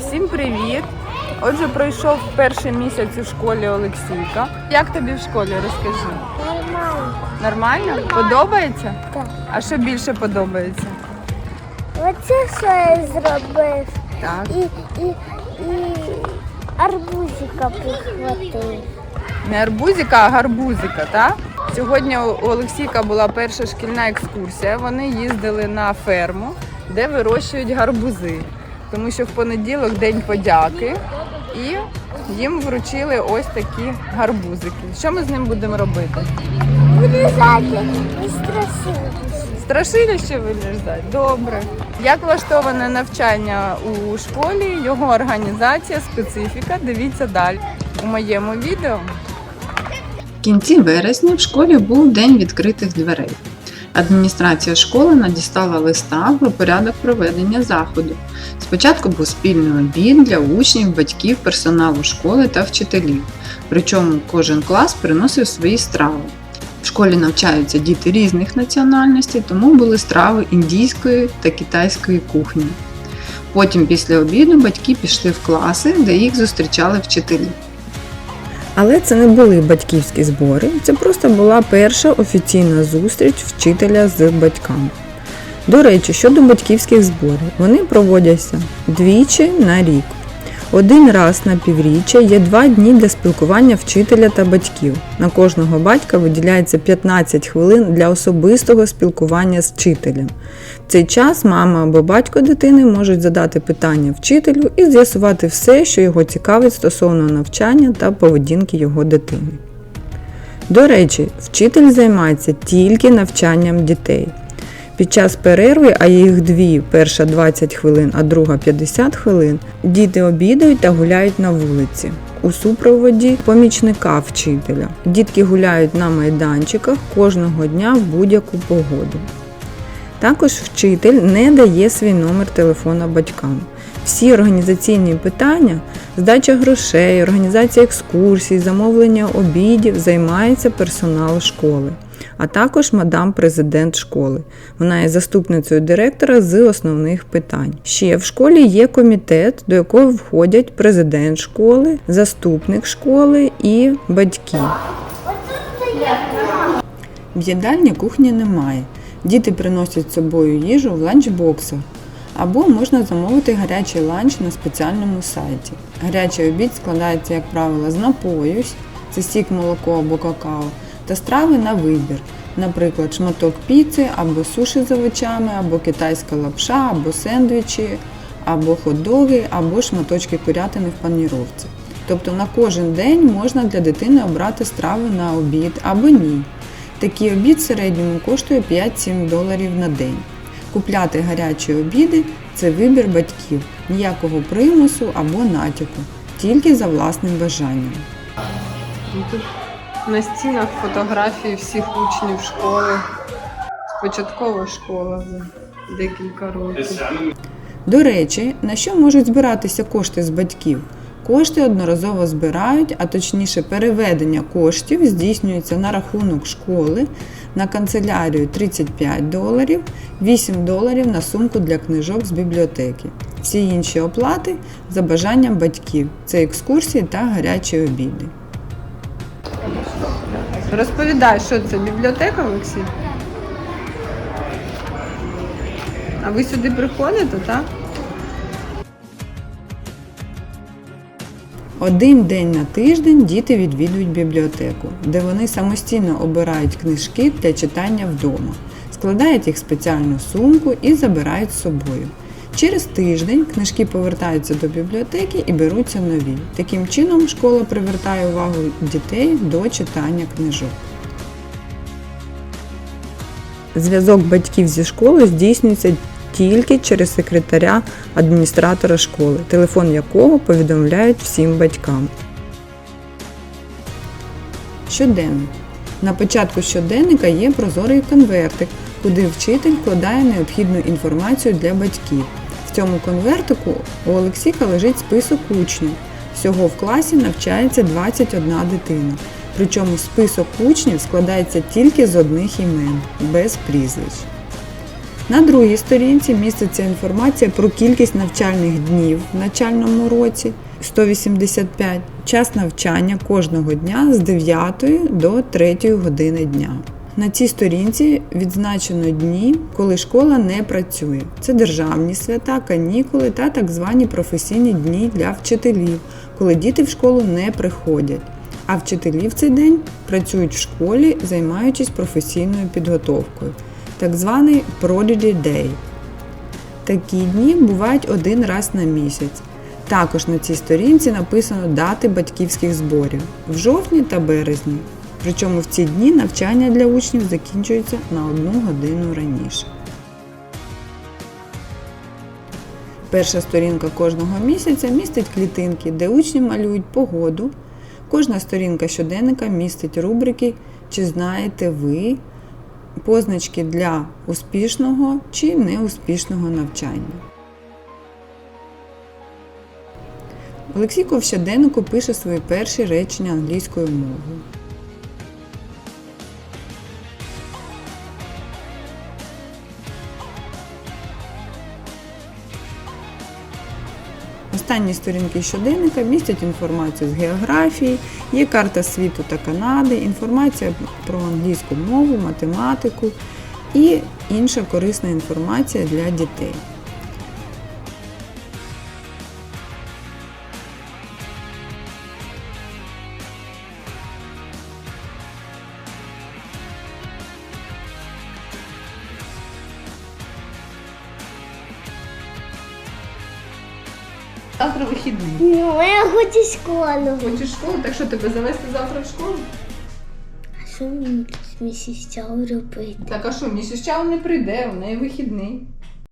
Всім привіт! Отже, пройшов перший місяць у школі Олексійка. Як тобі в школі? Розкажи. Нормально. Нормально? Подобається? Так. А що більше подобається? Оце що я зробив. Так. І, і, і арбузика прихватив. Не арбузика, а гарбузика, так? Сьогодні у Олексійка була перша шкільна екскурсія. Вони їздили на ферму, де вирощують гарбузи. Тому що в понеділок день подяки і їм вручили ось такі гарбузики. Що ми з ним будемо робити? Вирізати і страшилися. Страшилище вилізати? Добре. Як влаштоване навчання у школі, його організація, специфіка. Дивіться далі у моєму відео. В кінці вересня в школі був день відкритих дверей. Адміністрація школи надіслала листа про порядок проведення заходу. Спочатку був спільний обід для учнів, батьків, персоналу школи та вчителів. Причому кожен клас приносив свої страви. В школі навчаються діти різних національностей, тому були страви індійської та китайської кухні. Потім після обіду батьки пішли в класи, де їх зустрічали вчителі. Але це не були батьківські збори, це просто була перша офіційна зустріч вчителя з батьками. До речі, щодо батьківських зборів, вони проводяться двічі на рік. Один раз на півріччя є два дні для спілкування вчителя та батьків. На кожного батька виділяється 15 хвилин для особистого спілкування з вчителем. В цей час мама або батько дитини можуть задати питання вчителю і з'ясувати все, що його цікавить стосовно навчання та поведінки його дитини. До речі, вчитель займається тільки навчанням дітей. Під час перерви, а їх дві, перша 20 хвилин, а друга 50 хвилин, діти обідають та гуляють на вулиці у супроводі помічника вчителя. Дітки гуляють на майданчиках кожного дня в будь-яку погоду. Також вчитель не дає свій номер телефона батькам. Всі організаційні питання, здача грошей, організація екскурсій, замовлення обідів займається персонал школи, а також мадам президент школи. Вона є заступницею директора з основних питань. Ще в школі є комітет, до якого входять президент школи, заступник школи і батьки. В їдальні кухні немає. Діти приносять з собою їжу в ланчбоксах. Або можна замовити гарячий ланч на спеціальному сайті. Гарячий обід складається, як правило, з напою, це сік, молоко або какао, та страви на вибір, наприклад, шматок піци, або суші з овочами, або китайська лапша, або сендвічі, або хот-доги, або шматочки курятини в паніровці. Тобто на кожен день можна для дитини обрати страви на обід або ні. Такий обід в середньому коштує 5-7 доларів на день. Купляти гарячі обіди це вибір батьків, ніякого примусу або натяку, тільки за власним бажанням. На стінах фотографії всіх учнів школи. Початкова школа вже декілька років. До речі, на що можуть збиратися кошти з батьків? Кошти одноразово збирають, а точніше переведення коштів здійснюється на рахунок школи, на канцелярію 35 доларів, 8 доларів на сумку для книжок з бібліотеки. Всі інші оплати за бажанням батьків це екскурсії та гарячі обіди. Розповідай, що це бібліотека, Олексій? А ви сюди приходите, так? Один день на тиждень діти відвідують бібліотеку, де вони самостійно обирають книжки для читання вдома, складають їх в спеціальну сумку і забирають з собою. Через тиждень книжки повертаються до бібліотеки і беруться нові. Таким чином школа привертає увагу дітей до читання книжок. Зв'язок батьків зі школою здійснюється тільки через секретаря адміністратора школи, телефон якого повідомляють всім батькам. Щоденник. На початку щоденника є прозорий конвертик, куди вчитель вкладає необхідну інформацію для батьків. В цьому конвертику у Олексіка лежить список учнів. Всього в класі навчається 21 дитина. Причому список учнів складається тільки з одних імен, без прізвищ. На другій сторінці міститься інформація про кількість навчальних днів в навчальному році 185, час навчання кожного дня з 9 до 3 години дня. На цій сторінці відзначено дні, коли школа не працює. Це державні свята, канікули та так звані професійні дні для вчителів, коли діти в школу не приходять. А вчителі в цей день працюють в школі, займаючись професійною підготовкою, так званий Prodigy Day. Такі дні бувають один раз на місяць. Також на цій сторінці написано дати батьківських зборів в жовтні та березні. Причому в ці дні навчання для учнів закінчується на одну годину раніше. Перша сторінка кожного місяця містить клітинки, де учні малюють погоду. Кожна сторінка щоденника містить рубрики Чи знаєте ви позначки для успішного чи неуспішного навчання. Олексійко в щоденнику пише свої перші речення англійською мовою. Останні сторінки щоденника містять інформацію з географії, є карта світу та Канади, інформація про англійську мову, математику і інша корисна інформація для дітей. Завтра вихідний. Ну, я хочу школу. Хочеш школу, так що тебе завести завтра в школу? А що мені з місяця робити? Так а що, місіс не прийде, у неї вихідний.